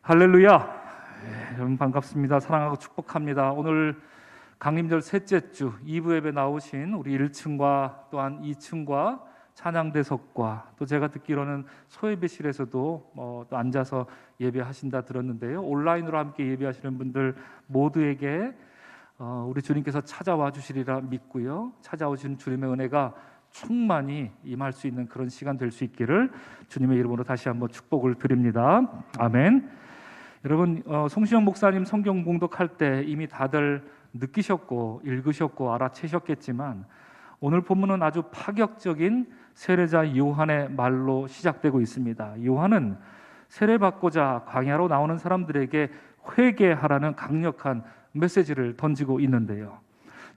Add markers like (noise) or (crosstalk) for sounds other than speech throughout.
할렐루야. 예, 여러분 반갑습니다. 사랑하고 축복합니다. 오늘 강림절 셋째 주 2부 예배 나오신 우리 1층과 또한 2층과 찬양대석과 또 제가 듣기로는 소예배실에서도 뭐또 앉아서 예배하신다 들었는데요. 온라인으로 함께 예배하시는 분들 모두에게 어, 우리 주님께서 찾아와 주시리라 믿고요. 찾아오신 주님의 은혜가 충만히 임할 수 있는 그런 시간 될 수 있기를 주님의 이름으로 다시 한번 축복을 드립니다. 아멘. 여러분 어, 송시영 목사님 성경 봉독할 때 이미 다들 느끼셨고 읽으셨고 알아채셨겠지만 오늘 본문은 아주 파격적인 세례자 요한의 말로 시작되고 있습니다. 요한은 세례받고자 광야로 나오는 사람들에게 회개하라는 강력한 메시지를 던지고 있는데요.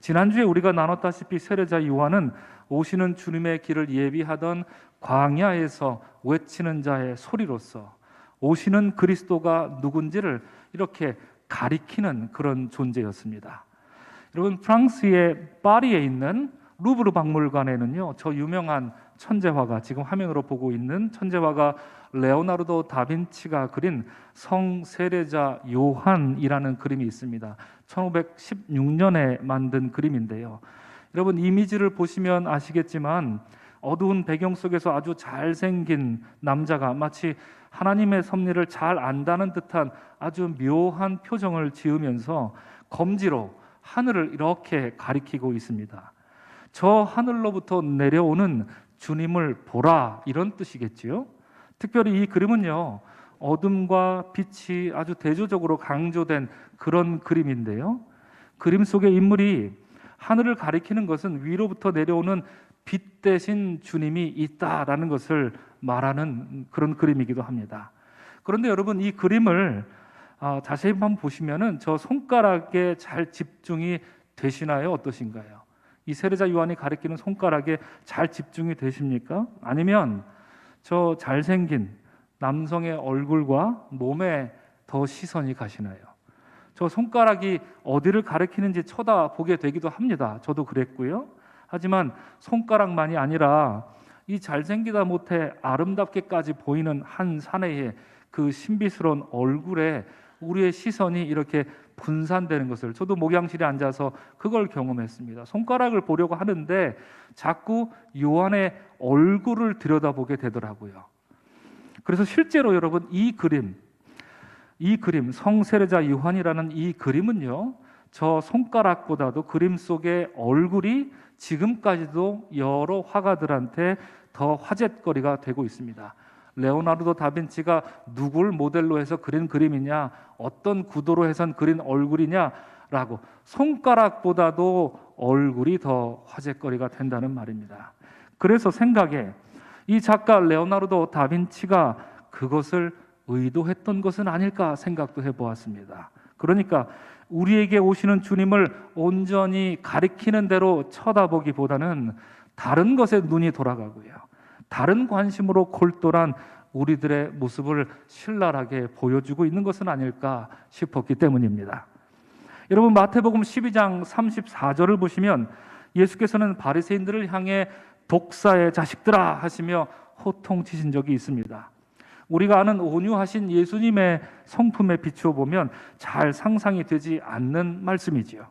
지난주에 우리가 나눴다시피 세례자 요한은 오시는 주님의 길을 예비하던 광야에서 외치는 자의 소리로서 오시는 그리스도가 누군지를 이렇게 가리키는 그런 존재였습니다. 여러분 프랑스의 파리에 있는 루브르 박물관에는요 저 유명한 천재화가 지금 화면으로 보고 있는 천재화가 레오나르도 다빈치가 그린 성 세례자 요한이라는 그림이 있습니다. 1516년에 만든 그림인데요. 여러분 이미지를 보시면 아시겠지만 어두운 배경 속에서 아주 잘생긴 남자가 마치 하나님의 섭리를 잘 안다는 듯한 아주 묘한 표정을 지으면서 검지로 하늘을 이렇게 가리키고 있습니다. 저 하늘로부터 내려오는 주님을 보라 이런 뜻이겠지요. 특별히 이 그림은요. 어둠과 빛이 아주 대조적으로 강조된 그런 그림인데요. 그림 속의 인물이 하늘을 가리키는 것은 위로부터 내려오는 빛 대신 주님이 있다라는 것을 말하는 그런 그림이기도 합니다. 그런데 여러분 이 그림을 어, 자세히 한번 보시면은 저 손가락에 잘 집중이 되시나요? 어떠신가요? 이 세례자 요한이 가리키는 손가락에 잘 집중이 되십니까? 아니면 저 잘생긴 남성의 얼굴과 몸에 더 시선이 가시나요? 저 손가락이 어디를 가리키는지 쳐다보게 되기도 합니다. 저도 그랬고요. 하지만 손가락만이 아니라 이 잘생기다 못해 아름답게까지 보이는 한 사내의 그 신비스러운 얼굴에 우리의 시선이 이렇게 분산되는 것을 저도 목양실에 앉아서 그걸 경험했습니다. 손가락을 보려고 하는데 자꾸 요한의 얼굴을 들여다보게 되더라고요. 그래서 실제로 여러분 이 그림 이 그림 성세례자 요한이라는 이 그림은요. 저 손가락보다도 그림 속의 얼굴이 지금까지도 여러 화가들한테 더 화제거리가 되고 있습니다. 레오나르도 다빈치가 누굴 모델로 해서 그린 그림이냐, 어떤 구도로 해선 그린 얼굴이냐라고 손가락보다도 얼굴이 더 화제거리가 된다는 말입니다. 그래서 생각에 이 작가 레오나르도 다빈치가 그것을 의도했던 것은 아닐까 생각도 해보았습니다. 그러니까 우리에게 오시는 주님을 온전히 가리키는 대로 쳐다보기보다는 다른 것에 눈이 돌아가고요. 다른 관심으로 골똘한 우리들의 모습을 신랄하게 보여주고 있는 것은 아닐까 싶었기 때문입니다. 여러분 마태복음 12장 34절을 보시면 예수께서는 바리새인들을 향해 독사의 자식들아 하시며 호통치신 적이 있습니다. 우리가 아는 온유하신 예수님의 성품에 비추어 보면 잘 상상이 되지 않는 말씀이지요.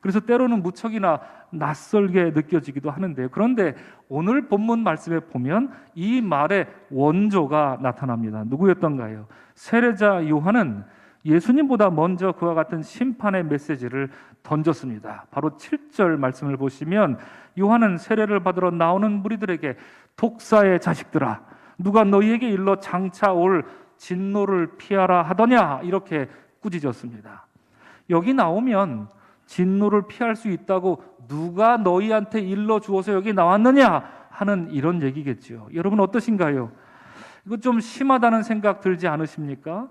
그래서 때로는 무척이나 낯설게 느껴지기도 하는데요. 그런데 오늘 본문 말씀에 보면 이 말의 원조가 나타납니다. 누구였던가요? 세례자 요한은 예수님보다 먼저 그와 같은 심판의 메시지를 던졌습니다. 바로 7절 말씀을 보시면 요한은 세례를 받으러 나오는 무리들에게 독사의 자식들아 누가 너희에게 일러 장차 올 진노를 피하라 하더냐 이렇게 꾸짖었습니다. 여기 나오면 진노를 피할 수 있다고 누가 너희한테 일러 주어서 여기 나왔느냐 하는 이런 얘기겠죠. 여러분 어떠신가요? 이거 좀 심하다는 생각 들지 않으십니까?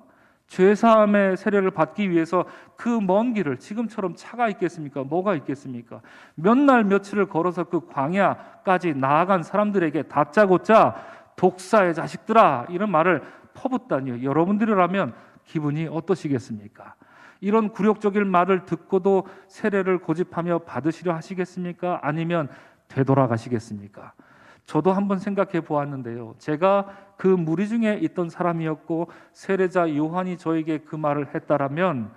죄사함의 세례를 받기 위해서 그 먼 길을 지금처럼 차가 있겠습니까? 뭐가 있겠습니까? 몇 날 며칠을 걸어서 그 광야까지 나아간 사람들에게 다짜고짜 독사의 자식들아 이런 말을 퍼붓다니요. 여러분들이라면 기분이 어떠시겠습니까? 이런 굴욕적인 말을 듣고도 세례를 고집하며 받으시려 하시겠습니까? 아니면 되돌아가시겠습니까? 저도 한번 생각해 보았는데요. 제가 그 무리 중에 있던 사람이었고 세례자 요한이 저에게 그 말을 했다라면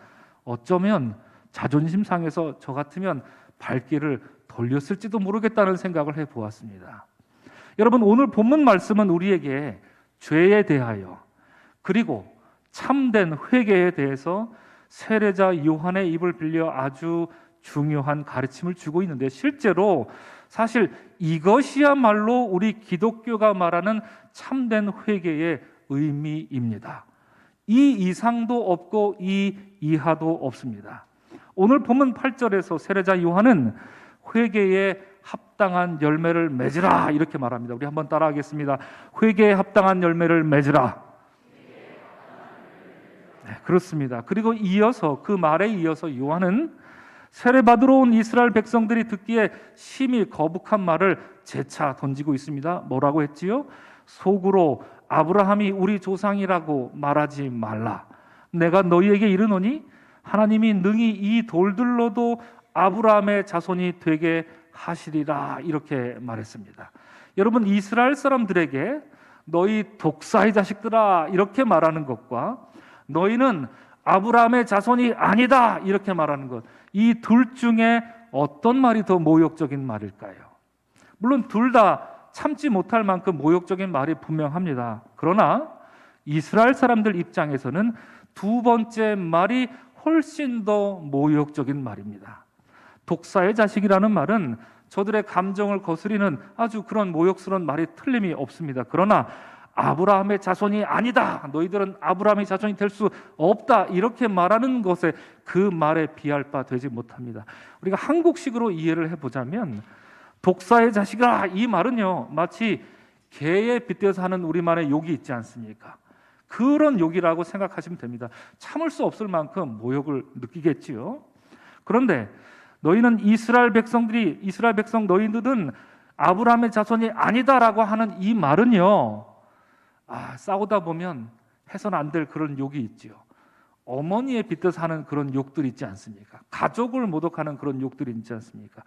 어쩌면 자존심 상해서 저 같으면 발길을 돌렸을지도 모르겠다는 생각을 해 보았습니다. 여러분 오늘 본문 말씀은 우리에게 죄에 대하여 그리고 참된 회개에 대해서 세례자 요한의 입을 빌려 아주 중요한 가르침을 주고 있는데 실제로 사실 이것이야말로 우리 기독교가 말하는 참된 회개의 의미입니다. 이 이상도 없고 이 이하도 없습니다. 오늘 본문 8절에서 세례자 요한은 회개에 합당한 열매를 맺으라 이렇게 말합니다. 우리 한번 따라하겠습니다. 회개에 합당한 열매를 맺으라. 네, 그렇습니다. 그리고 이어서 그 말에 이어서 요한은 세례 받으러 온 이스라엘 백성들이 듣기에 심히 거북한 말을 재차 던지고 있습니다. 뭐라고 했지요? 속으로 아브라함이 우리 조상이라고 말하지 말라. 내가 너희에게 이르노니 하나님이 능히 이 돌들로도 아브라함의 자손이 되게 하시리라 이렇게 말했습니다. 여러분 이스라엘 사람들에게 너희 독사의 자식들아 이렇게 말하는 것과 너희는 아브라함의 자손이 아니다 이렇게 말하는 것 이 둘 중에 어떤 말이 더 모욕적인 말일까요? 물론 둘 다 참지 못할 만큼 모욕적인 말이 분명합니다. 그러나 이스라엘 사람들 입장에서는 두 번째 말이 훨씬 더 모욕적인 말입니다. 독사의 자식이라는 말은 저들의 감정을 거스리는 아주 그런 모욕스러운 말이 틀림이 없습니다. 그러나 아브라함의 자손이 아니다. 너희들은 아브라함의 자손이 될 수 없다. 이렇게 말하는 것에 그 말에 비할 바 되지 못합니다. 우리가 한국식으로 이해를 해보자면 독사의 자식아 이 말은요 마치 개에 빗대서 하는 우리만의 욕이 있지 않습니까? 그런 욕이라고 생각하시면 됩니다. 참을 수 없을 만큼 모욕을 느끼겠지요. 그런데 너희는 이스라엘 백성들이 이스라엘 백성 너희들은 아브라함의 자손이 아니다라고 하는 이 말은요. 아, 싸우다 보면 해서는 안될 그런 욕이 있지요. 어머니에 빗대서 하는 그런 욕들이 있지 않습니까? 가족을 모독하는 그런 욕들이 있지 않습니까?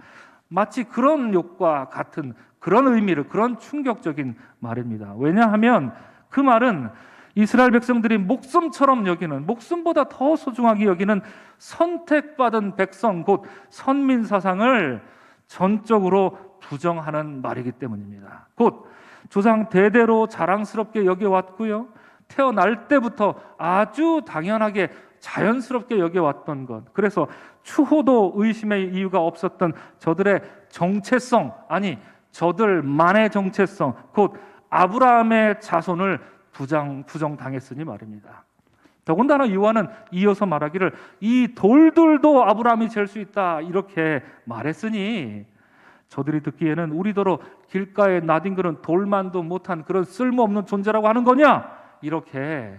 마치 그런 욕과 같은 그런 의미를 그런 충격적인 말입니다. 왜냐하면 그 말은 이스라엘 백성들이 목숨처럼 여기는 목숨보다 더 소중하게 여기는 선택받은 백성 곧 선민 사상을 전적으로 부정하는 말이기 때문입니다. 곧 조상 대대로 자랑스럽게 여겨왔고요. 태어날 때부터 아주 당연하게 자연스럽게 여겨왔던 것. 그래서 추호도 의심의 이유가 없었던 저들의 정체성, 아니, 저들만의 정체성, 곧 아브라함의 자손을 부정, 부정당했으니 말입니다. 더군다나 요한은 이어서 말하기를 이 돌들도 아브라함이 잴 수 있다 이렇게 말했으니 저들이 듣기에는 우리더러 길가에 나뒹그는 돌만도 못한 그런 쓸모없는 존재라고 하는 거냐 이렇게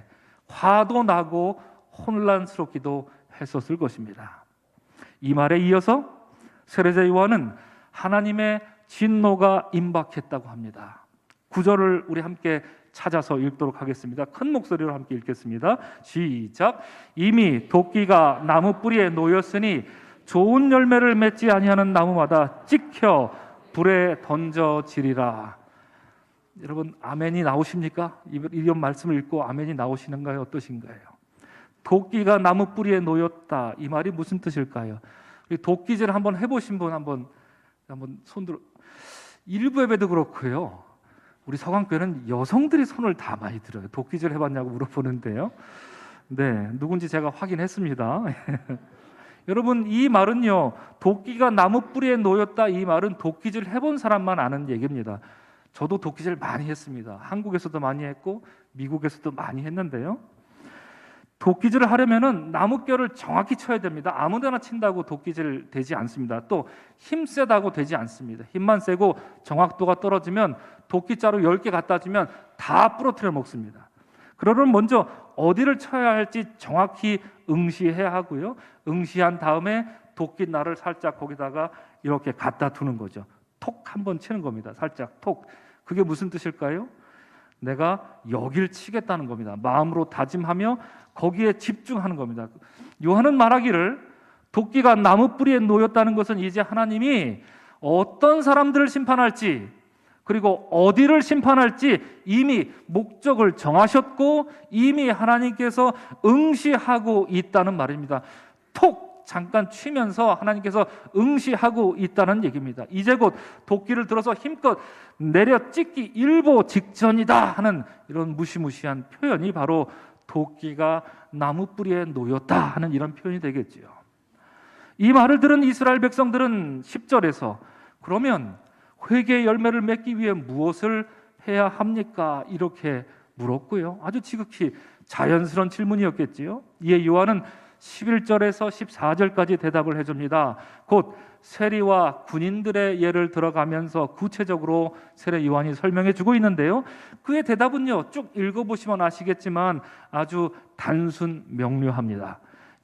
화도 나고 혼란스럽기도 했었을 것입니다. 이 말에 이어서 세례자 요한은 하나님의 진노가 임박했다고 합니다. 구절을 우리 함께 찾아서 읽도록 하겠습니다. 큰 목소리로 함께 읽겠습니다. 시작. 이미 도끼가 나무 뿌리에 놓였으니 좋은 열매를 맺지 아니하는 나무마다 찍혀 불에 던져지리라. 여러분 아멘이 나오십니까? 이런 말씀을 읽고 아멘이 나오시는가요? 어떠신가요? 도끼가 나무 뿌리에 놓였다. 이 말이 무슨 뜻일까요? 도끼질 한번 해보신 분 한번 한번 손들어. 일부 예배도 그렇고요. 우리 서강교회는 여성들이 손을 다 많이 들어요. 도끼질 해봤냐고 물어보는데요. 네, 누군지 제가 확인했습니다. (laughs) 여러분 이 말은요 도끼가 나무 뿌리에 놓였다 이 말은 도끼질 해본 사람만 아는 얘기입니다. 저도 도끼질 많이 했습니다. 한국에서도 많이 했고 미국에서도 많이 했는데요. 도끼질을 하려면은 나무결을 정확히 쳐야 됩니다. 아무데나 친다고 도끼질 되지 않습니다. 또 힘 세다고 되지 않습니다. 힘만 세고 정확도가 떨어지면 도끼자루 10개 갖다 주면 다 부러뜨려 먹습니다. 그러면 먼저 어디를 쳐야 할지 정확히 응시해야 하고요. 응시한 다음에 도끼날을 살짝 거기다가 이렇게 갖다 두는 거죠. 톡 한번 치는 겁니다. 살짝 톡. 그게 무슨 뜻일까요? 내가 여길 치겠다는 겁니다. 마음으로 다짐하며 거기에 집중하는 겁니다. 요한은 말하기를 도끼가 나무 뿌리에 놓였다는 것은 이제 하나님이 어떤 사람들을 심판할지 그리고 어디를 심판할지 이미 목적을 정하셨고 이미 하나님께서 응시하고 있다는 말입니다. 톡 잠깐 쉬면서 하나님께서 응시하고 있다는 얘기입니다. 이제 곧 도끼를 들어서 힘껏 내려 찍기 일보 직전이다 하는 이런 무시무시한 표현이 바로 도끼가 나무 뿌리에 놓였다 하는 이런 표현이 되겠지요. 이 말을 들은 이스라엘 백성들은 10절에서 그러면 회개의 열매를 맺기 위해 무엇을 해야 합니까? 이렇게 물었고요. 아주 지극히 자연스러운 질문이었겠지요. 이에 요한은 11절에서 14절까지 대답을 해줍니다. 곧 세리와 군인들의 예를 들어가면서 구체적으로 세례 요한이 설명해 주고 있는데요. 그의 대답은요. 쭉 읽어보시면 아시겠지만 아주 단순 명료합니다.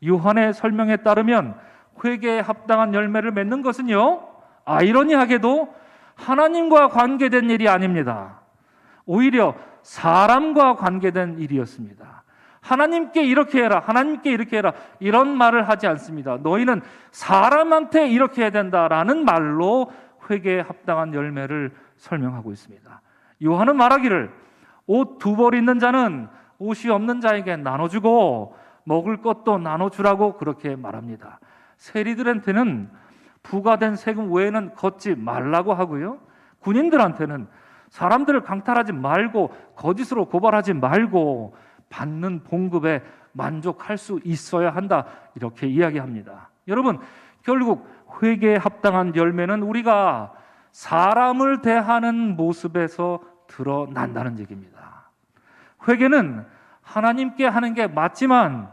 요한의 설명에 따르면 회개에 합당한 열매를 맺는 것은요. 아이러니하게도 하나님과 관계된 일이 아닙니다. 오히려 사람과 관계된 일이었습니다. 하나님께 이렇게 해라, 하나님께 이렇게 해라, 이런 말을 하지 않습니다. 너희는 사람한테 이렇게 해야 된다라는 말로 회개에 합당한 열매를 설명하고 있습니다. 요한은 말하기를 옷 두 벌 있는 자는 옷이 없는 자에게 나눠주고 먹을 것도 나눠주라고 그렇게 말합니다. 세리들한테는 부과된 세금 외에는 걷지 말라고 하고요. 군인들한테는 사람들을 강탈하지 말고 거짓으로 고발하지 말고 받는 봉급에 만족할 수 있어야 한다. 이렇게 이야기합니다. 여러분, 결국 회개에 합당한 열매는 우리가 사람을 대하는 모습에서 드러난다는 얘기입니다. 회개는 하나님께 하는 게 맞지만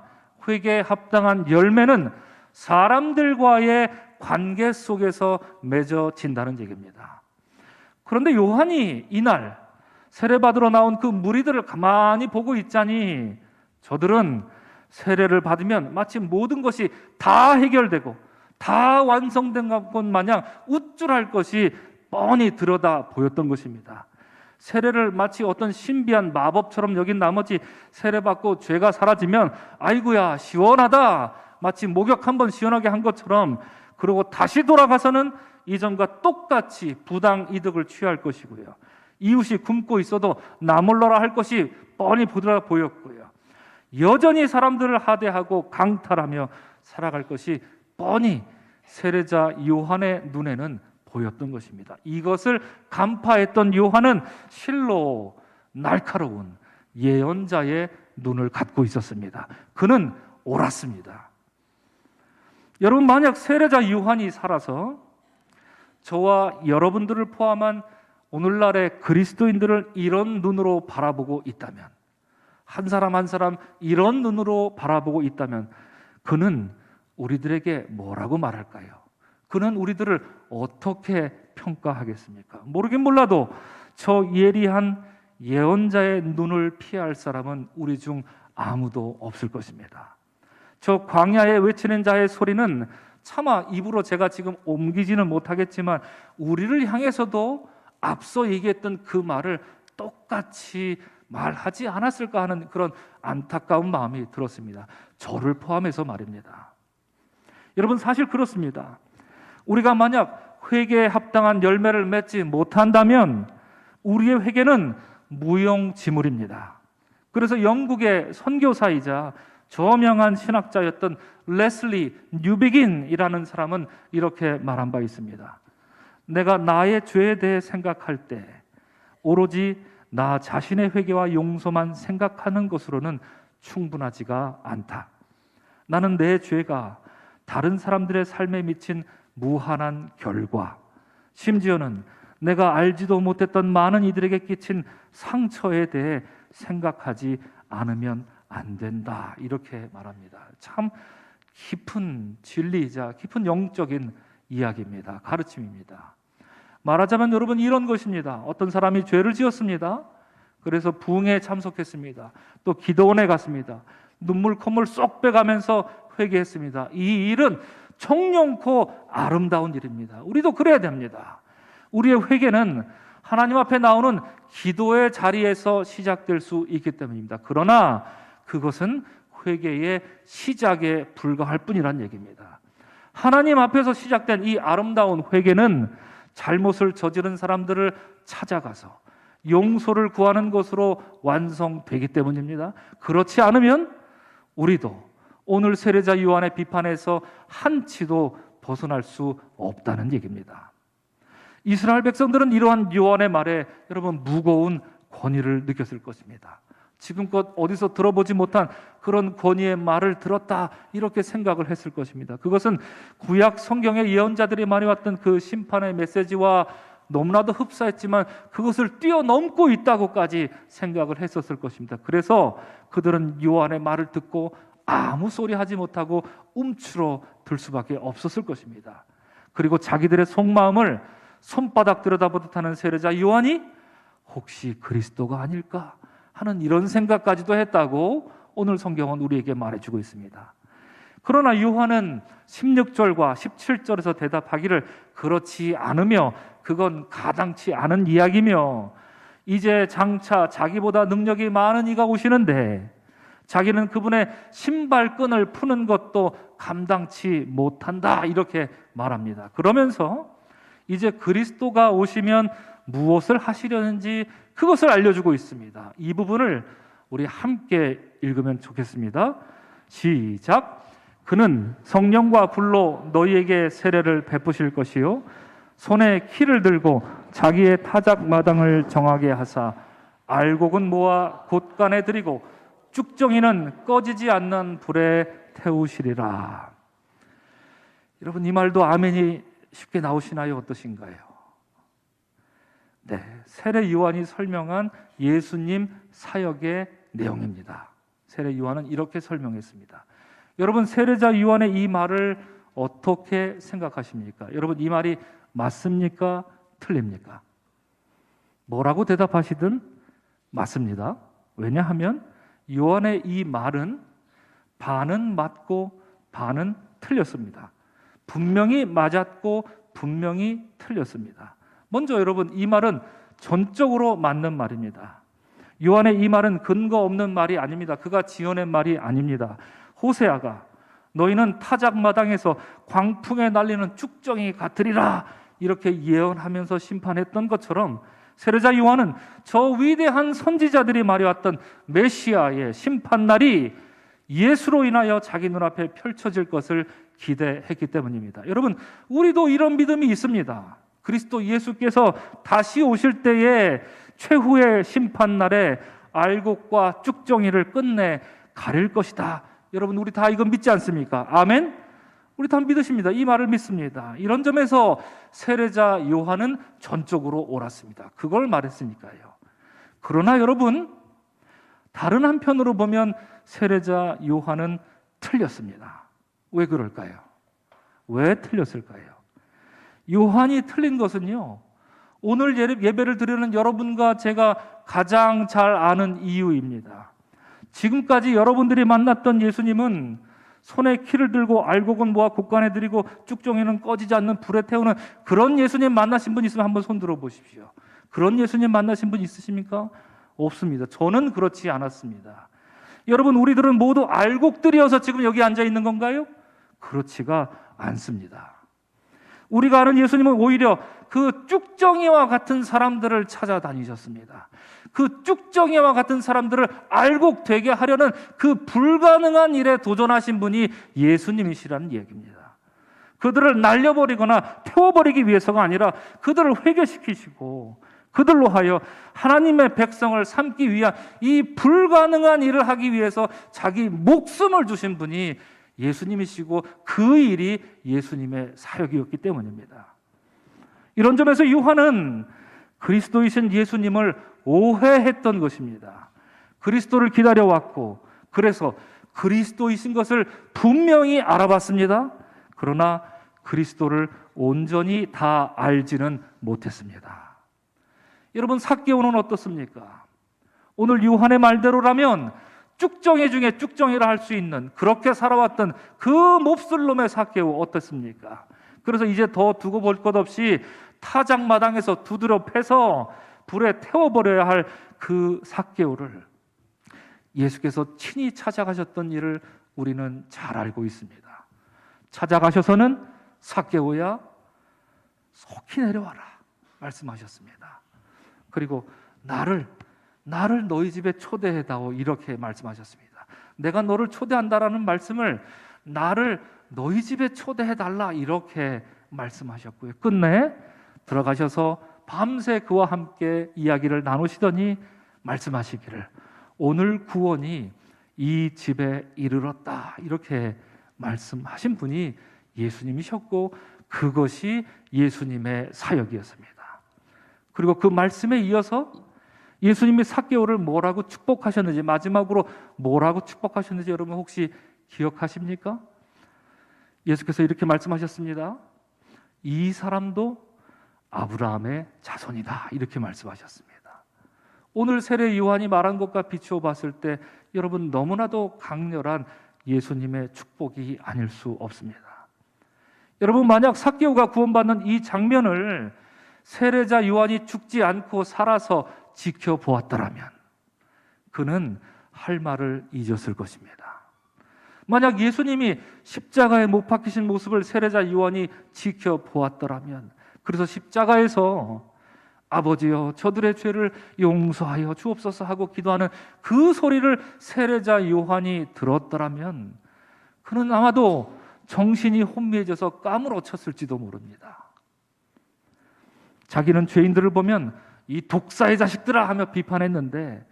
회개에 합당한 열매는 사람들과의 관계 속에서 맺어진다는 얘기입니다. 그런데 요한이 이날 세례받으러 나온 그 무리들을 가만히 보고 있자니 저들은 세례를 받으면 마치 모든 것이 다 해결되고 다 완성된 것 마냥 우쭐할 것이 뻔히 들여다 보였던 것입니다. 세례를 마치 어떤 신비한 마법처럼 여긴 나머지 세례받고 죄가 사라지면 아이고야 시원하다 마치 목욕 한 번 시원하게 한 것처럼 그러고 다시 돌아가서는 이전과 똑같이 부당 이득을 취할 것이고요. 이웃이 굶고 있어도 나몰라라 할 것이 뻔히 보더라 보였고요. 여전히 사람들을 하대하고 강탈하며 살아갈 것이 뻔히 세례자 요한의 눈에는 보였던 것입니다. 이것을 간파했던 요한은 실로 날카로운 예언자의 눈을 갖고 있었습니다. 그는 옳았습니다. 여러분 만약 세례자 요한이 살아서 저와 여러분들을 포함한 오늘날의 그리스도인들을 이런 눈으로 바라보고 있다면 한 사람 한 사람 이런 눈으로 바라보고 있다면 그는 우리들에게 뭐라고 말할까요? 그는 우리들을 어떻게 평가하겠습니까? 모르긴 몰라도 저 예리한 예언자의 눈을 피할 사람은 우리 중 아무도 없을 것입니다. 저 광야에 외치는 자의 소리는 차마 입으로 제가 지금 옮기지는 못하겠지만 우리를 향해서도 앞서 얘기했던 그 말을 똑같이 말하지 않았을까 하는 그런 안타까운 마음이 들었습니다. 저를 포함해서 말입니다. 여러분 사실 그렇습니다. 우리가 만약 회개에 합당한 열매를 맺지 못한다면 우리의 회개는 무용지물입니다. 그래서 영국의 선교사이자 저명한 신학자였던 레슬리 뉴비긴이라는 사람은 이렇게 말한 바 있습니다. 내가 나의 죄에 대해 생각할 때 오로지 나 자신의 회개와 용서만 생각하는 것으로는 충분하지가 않다. 나는 내 죄가 다른 사람들의 삶에 미친 무한한 결과, 심지어는 내가 알지도 못했던 많은 이들에게 끼친 상처에 대해 생각하지 않으면 안 된다. 이렇게 말합니다. 참 깊은 진리이자 깊은 영적인 이야기입니다. 가르침입니다. 말하자면 여러분 이런 것입니다. 어떤 사람이 죄를 지었습니다. 그래서 부흥에 참석했습니다. 또 기도원에 갔습니다. 눈물 콧물 쏙 빼가면서 회개했습니다. 이 일은 청룡코 아름다운 일입니다. 우리도 그래야 됩니다. 우리의 회개는 하나님 앞에 나오는 기도의 자리에서 시작될 수 있기 때문입니다. 그러나 그것은 회개의 시작에 불과할 뿐이란 얘기입니다. 하나님 앞에서 시작된 이 아름다운 회개는 잘못을 저지른 사람들을 찾아가서 용서를 구하는 것으로 완성되기 때문입니다. 그렇지 않으면 우리도 오늘 세례자 요한의 비판에서 한치도 벗어날 수 없다는 얘기입니다. 이스라엘 백성들은 이러한 요한의 말에 여러분 무거운 권위를 느꼈을 것입니다. 지금껏 어디서 들어보지 못한 그런 권위의 말을 들었다 이렇게 생각을 했을 것입니다. 그것은 구약 성경의 예언자들이 많이 왔던 그 심판의 메시지와 너무나도 흡사했지만 그것을 뛰어넘고 있다고까지 생각을 했었을 것입니다. 그래서 그들은 요한의 말을 듣고 아무 소리 하지 못하고 움츠러 들 수밖에 없었을 것입니다. 그리고 자기들의 속마음을 손바닥 들여다보듯 하는 세례자 요한이 혹시 그리스도가 아닐까 하는 이런 생각까지도 했다고 오늘 성경은 우리에게 말해주고 있습니다. 그러나 요한은 16절과 17절에서 대답하기를 그렇지 않으며 그건 가당치 않은 이야기며 이제 장차 자기보다 능력이 많은 이가 오시는데 자기는 그분의 신발끈을 푸는 것도 감당치 못한다 이렇게 말합니다. 그러면서 이제 그리스도가 오시면 무엇을 하시려는지 그것을 알려주고 있습니다. 이 부분을 우리 함께 읽으면 좋겠습니다. 시작. 그는 성령과 불로 너희에게 세례를 베푸실 것이요 손에 키를 들고 자기의 타작 마당을 정하게 하사 알곡은 모아 곳간에 드리고 쭉정이는 꺼지지 않는 불에 태우시리라. 여러분 이 말도 아멘이 쉽게 나오시나요? 어떠신가요? 네, 세례 요한이 설명한 예수님 사역의 내용입니다. 세례 요한은 이렇게 설명했습니다. 여러분 세례자 요한의 이 말을 어떻게 생각하십니까? 여러분 이 말이 맞습니까? 틀립니까? 뭐라고 대답하시든 맞습니다. 왜냐하면 요한의 이 말은 반은 맞고 반은 틀렸습니다. 분명히 맞았고 분명히 틀렸습니다. 먼저 여러분 이 말은 전적으로 맞는 말입니다. 요한의 이 말은 근거 없는 말이 아닙니다. 그가 지어낸 말이 아닙니다. 호세아가 너희는 타작 마당에서 광풍에 날리는 쭉정이 같으리라 이렇게 예언하면서 심판했던 것처럼 세례자 요한은 저 위대한 선지자들이 말해왔던 메시아의 심판 날이 예수로 인하여 자기 눈앞에 펼쳐질 것을 기대했기 때문입니다. 여러분, 우리도 이런 믿음이 있습니다. 그리스도 예수께서 다시 오실 때에 최후의 심판 날에 알곡과 쭉정이를 끝내 가릴 것이다. 여러분, 우리 다 이거 믿지 않습니까? 아멘? 우리 다 믿으십니다. 이 말을 믿습니다. 이런 점에서 세례자 요한은 전적으로 옳았습니다. 그걸 말했으니까요. 그러나 여러분, 다른 한편으로 보면 세례자 요한은 틀렸습니다. 왜 그럴까요? 왜 틀렸을까요? 요한이 틀린 것은요, 오늘 예배를 드리는 여러분과 제가 가장 잘 아는 이유입니다. 지금까지 여러분들이 만났던 예수님은 손에 키를 들고 알곡은 모아 곳간에 들이고 쭉종이는 꺼지지 않는 불에 태우는 그런 예수님 만나신 분 있으면 한번 손 들어 보십시오. 그런 예수님 만나신 분 있으십니까? 없습니다. 저는 그렇지 않았습니다. 여러분, 우리들은 모두 알곡들이어서 지금 여기 앉아 있는 건가요? 그렇지가 않습니다. 우리가 아는 예수님은 오히려 그 쭉정이와 같은 사람들을 찾아다니셨습니다. 그 쭉정이와 같은 사람들을 알곡되게 하려는 그 불가능한 일에 도전하신 분이 예수님이시라는 얘기입니다. 그들을 날려버리거나 태워버리기 위해서가 아니라 그들을 회개시키시고 그들로 하여 하나님의 백성을 삼기 위한 이 불가능한 일을 하기 위해서 자기 목숨을 주신 분이 예수님이시고 그 일이 예수님의 사역이었기 때문입니다. 이런 점에서 요한은 그리스도이신 예수님을 오해했던 것입니다. 그리스도를 기다려왔고, 그래서 그리스도이신 것을 분명히 알아봤습니다. 그러나 그리스도를 온전히 다 알지는 못했습니다. 여러분, 사개오는 어떻습니까? 오늘 요한의 말대로라면 쭉정이 중에 쭉정이라 할 수 있는 그렇게 살아왔던 그 몹쓸 놈의 사개오 어떻습니까? 그래서 이제 더 두고 볼 것 없이 타작 마당에서 두드려 패서 불에 태워버려야 할 그 사개오를 예수께서 친히 찾아가셨던 일을 우리는 잘 알고 있습니다. 찾아가셔서는 사개오야 속히 내려와라 말씀하셨습니다. 그리고 나를 나를 너희 집에 초대해다오 이렇게 말씀하셨습니다. 내가 너를 초대한다라는 말씀을 나를 너희 집에 초대해 달라 이렇게 말씀하셨고요. 끝내 들어가셔서 밤새 그와 함께 이야기를 나누시더니 말씀하시기를 오늘 구원이 이 집에 이르렀다 이렇게 말씀하신 분이 예수님이셨고 그것이 예수님의 사역이었습니다. 그리고 그 말씀에 이어서 예수님이 사개오를 뭐라고 축복하셨는지 마지막으로 뭐라고 축복하셨는지 여러분 혹시 기억하십니까? 예수께서 이렇게 말씀하셨습니다. 이 사람도 아브라함의 자손이다. 이렇게 말씀하셨습니다. 오늘 세례 요한이 말한 것과 비추어 봤을 때 여러분 너무나도 강렬한 예수님의 축복이 아닐 수 없습니다. 여러분 만약 사개오가 구원받는 이 장면을 세례자 요한이 죽지 않고 살아서 지켜보았더라면 그는 할 말을 잊었을 것입니다. 만약 예수님이 십자가에 못 박히신 모습을 세례자 요한이 지켜보았더라면 그래서 십자가에서 아버지여 저들의 죄를 용서하여 주옵소서 하고 기도하는 그 소리를 세례자 요한이 들었더라면 그는 아마도 정신이 혼미해져서 까무러쳤을지도 모릅니다. 자기는 죄인들을 보면 이 독사의 자식들아 하며 비판했는데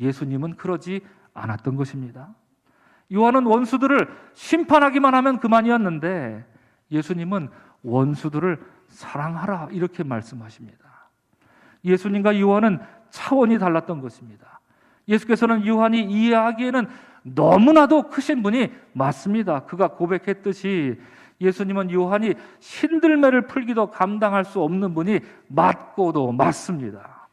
예수님은 그러지 않았던 것입니다. 요한은 원수들을 심판하기만 하면 그만이었는데 예수님은 원수들을 사랑하라 이렇게 말씀하십니다. 예수님과 요한은 차원이 달랐던 것입니다. 예수께서는 요한이 이해하기에는 너무나도 크신 분이 맞습니다. 그가 고백했듯이 예수님은 요한이 신들매를 풀기도 감당할 수 없는 분이 맞고도 맞습니다.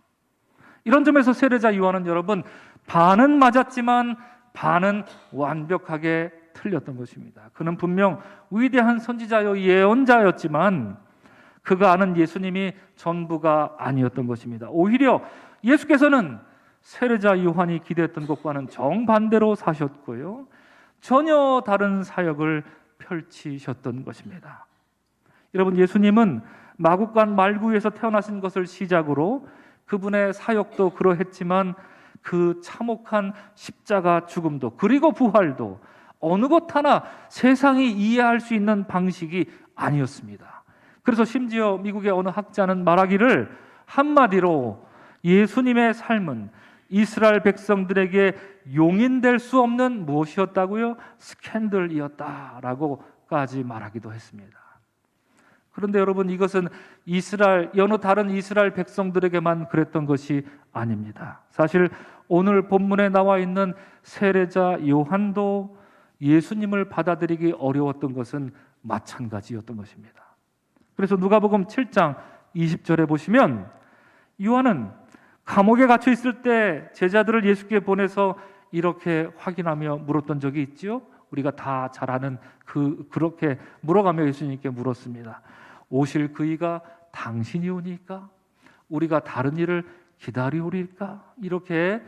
이런 점에서 세례자 요한은 여러분 반은 맞았지만 반은 완벽하게 틀렸던 것입니다. 그는 분명 위대한 선지자요 예언자였지만 그가 아는 예수님이 전부가 아니었던 것입니다. 오히려 예수께서는 세례자 요한이 기대했던 것과는 정반대로 사셨고요. 전혀 다른 사역을 펼치셨던 것입니다. 여러분 예수님은 마국간 말구에서 태어나신 것을 시작으로 그분의 사역도 그러했지만 그 참혹한 십자가 죽음도 그리고 부활도 어느 것 하나 세상이 이해할 수 있는 방식이 아니었습니다. 그래서 심지어 미국의 어느 학자는 말하기를 한마디로 예수님의 삶은 이스라엘 백성들에게 용인될 수 없는 무엇이었다고요? 스캔들이었다라고까지 말하기도 했습니다. 그런데 여러분 이것은 이스라엘 여느 다른 이스라엘 백성들에게만 그랬던 것이 아닙니다. 사실 오늘 본문에 나와 있는 세례자 요한도 예수님을 받아들이기 어려웠던 것은 마찬가지였던 것입니다. 그래서 누가복음 7장 20절에 보시면 요한은 감옥에 갇혀 있을 때 제자들을 예수께 보내서 이렇게 확인하며 물었던 적이 있지요. 우리가 다 잘 아는 그 그렇게 물어가며 예수님께 물었습니다. 오실 그이가 당신이 오니까 우리가 다른 일을 기다리오리까? 이렇게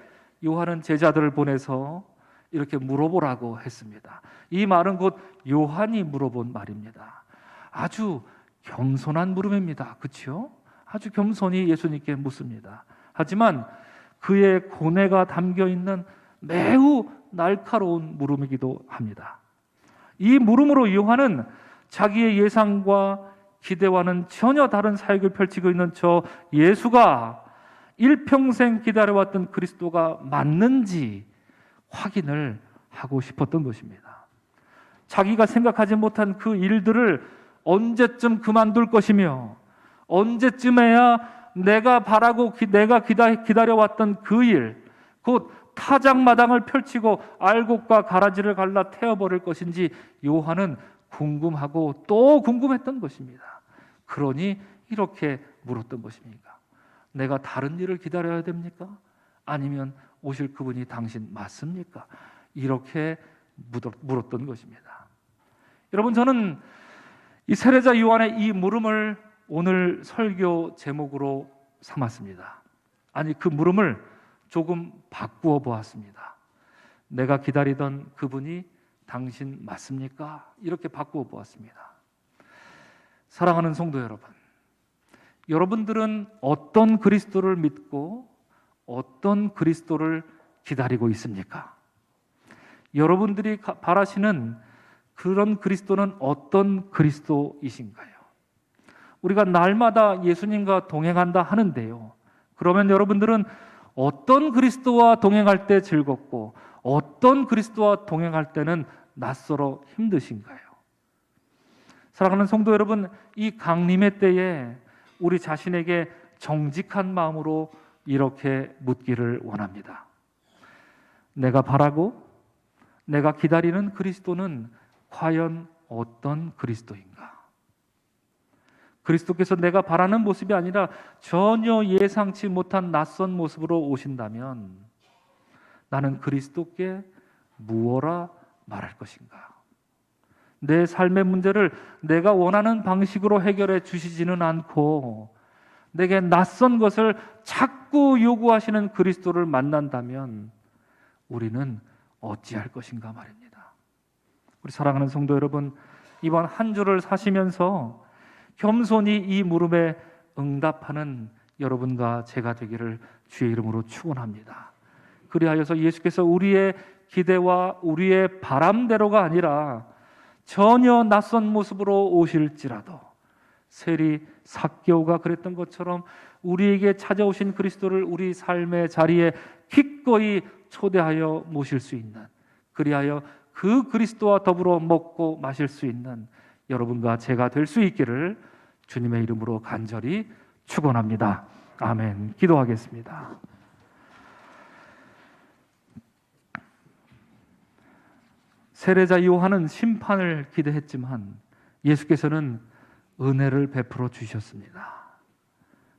요한은 제자들을 보내서 이렇게 물어보라고 했습니다. 이 말은 곧 요한이 물어본 말입니다. 아주 겸손한 물음입니다. 그렇죠? 아주 겸손히 예수님께 묻습니다. 하지만 그의 고뇌가 담겨 있는 매우 날카로운 물음이기도 합니다. 이 물음으로 요한은 자기의 예상과 기대와는 전혀 다른 사역을 펼치고 있는 저 예수가 일평생 기다려왔던 그리스도가 맞는지 확인을 하고 싶었던 것입니다. 자기가 생각하지 못한 그 일들을 언제쯤 그만둘 것이며 언제쯤에야 내가 바라고 기, 내가 기다려 왔던 그 일, 곧 타작마당을 펼치고 알곡과 가라지를 갈라 태워버릴 것인지 요한은 궁금하고 또 궁금했던 것입니다. 그러니 이렇게 물었던 것입니까? 내가 다른 일을 기다려야 됩니까? 아니면 오실 그분이 당신 맞습니까? 이렇게 물었던 것입니다. 여러분 저는 이 세례자 요한의 이 물음을 오늘 설교 제목으로 삼았습니다. 아니 그 물음을 조금 바꾸어 보았습니다. 내가 기다리던 그분이 당신 맞습니까? 이렇게 바꾸어 보았습니다. 사랑하는 성도 여러분, 여러분들은 어떤 그리스도를 믿고 어떤 그리스도를 기다리고 있습니까? 여러분들이 가- 바라시는 그런 그리스도는 어떤 그리스도이신가요? 우리가 날마다 예수님과 동행한다 하는데요. 그러면 여러분들은 어떤 그리스도와 동행할 때 즐겁고 어떤 그리스도와 동행할 때는 낯설어 힘드신가요? 사랑하는 성도 여러분, 이 강림의 때에 우리 자신에게 정직한 마음으로 이렇게 묻기를 원합니다. 내가 바라고 내가 기다리는 그리스도는 과연 어떤 그리스도인가? 그리스도께서 내가 바라는 모습이 아니라 전혀 예상치 못한 낯선 모습으로 오신다면 나는 그리스도께 무엇라 말할 것인가? 내 삶의 문제를 내가 원하는 방식으로 해결해 주시지는 않고 내게 낯선 것을 자꾸 요구하시는 그리스도를 만난다면 우리는 어찌할 것인가 말입니다. 우리 사랑하는 성도 여러분, 이번 한 주를 사시면서 겸손히 이 물음에 응답하는 여러분과 제가 되기를 주의 이름으로 축원합니다. 그리하여서 예수께서 우리의 기대와 우리의 바람대로가 아니라 전혀 낯선 모습으로 오실지라도 세리 삭개오가 그랬던 것처럼 우리에게 찾아오신 그리스도를 우리 삶의 자리에 기꺼이 초대하여 모실 수 있는 그리하여 그 그리스도와 더불어 먹고 마실 수 있는 여러분과 제가 될 수 있기를 주님의 이름으로 간절히 축원합니다. 아멘. 기도하겠습니다. 세례자 요한은 심판을 기대했지만 예수께서는 은혜를 베풀어 주셨습니다.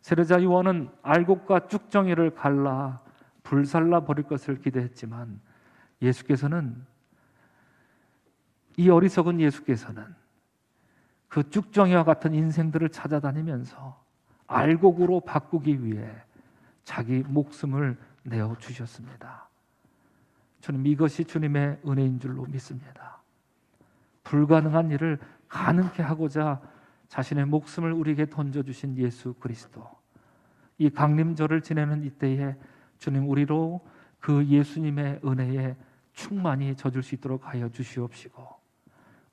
세례자 요한은 알곡과 쭉정이를 갈라 불살라 버릴 것을 기대했지만 예수께서는 이 어리석은 예수께서는 그 쭉정이와 같은 인생들을 찾아다니면서 알곡으로 바꾸기 위해 자기 목숨을 내어 주셨습니다. 저는 이것이 주님의 은혜인 줄로 믿습니다. 불가능한 일을 가능케 하고자 자신의 목숨을 우리에게 던져 주신 예수 그리스도. 이 강림절을 지내는 이때에 주님 우리로 그 예수님의 은혜에 충만히 젖을 수 있도록 하여 주시옵시고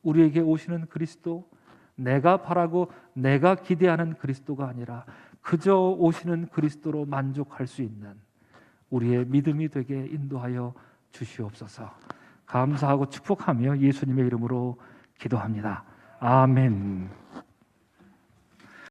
우리에게 오시는 그리스도 내가 바라고 내가 기대하는 그리스도가 아니라 그저 오시는 그리스도로 만족할 수 있는 우리의 믿음이 되게 인도하여 주시옵소서. 감사하고 축복하며 예수님의 이름으로 기도합니다. 아멘.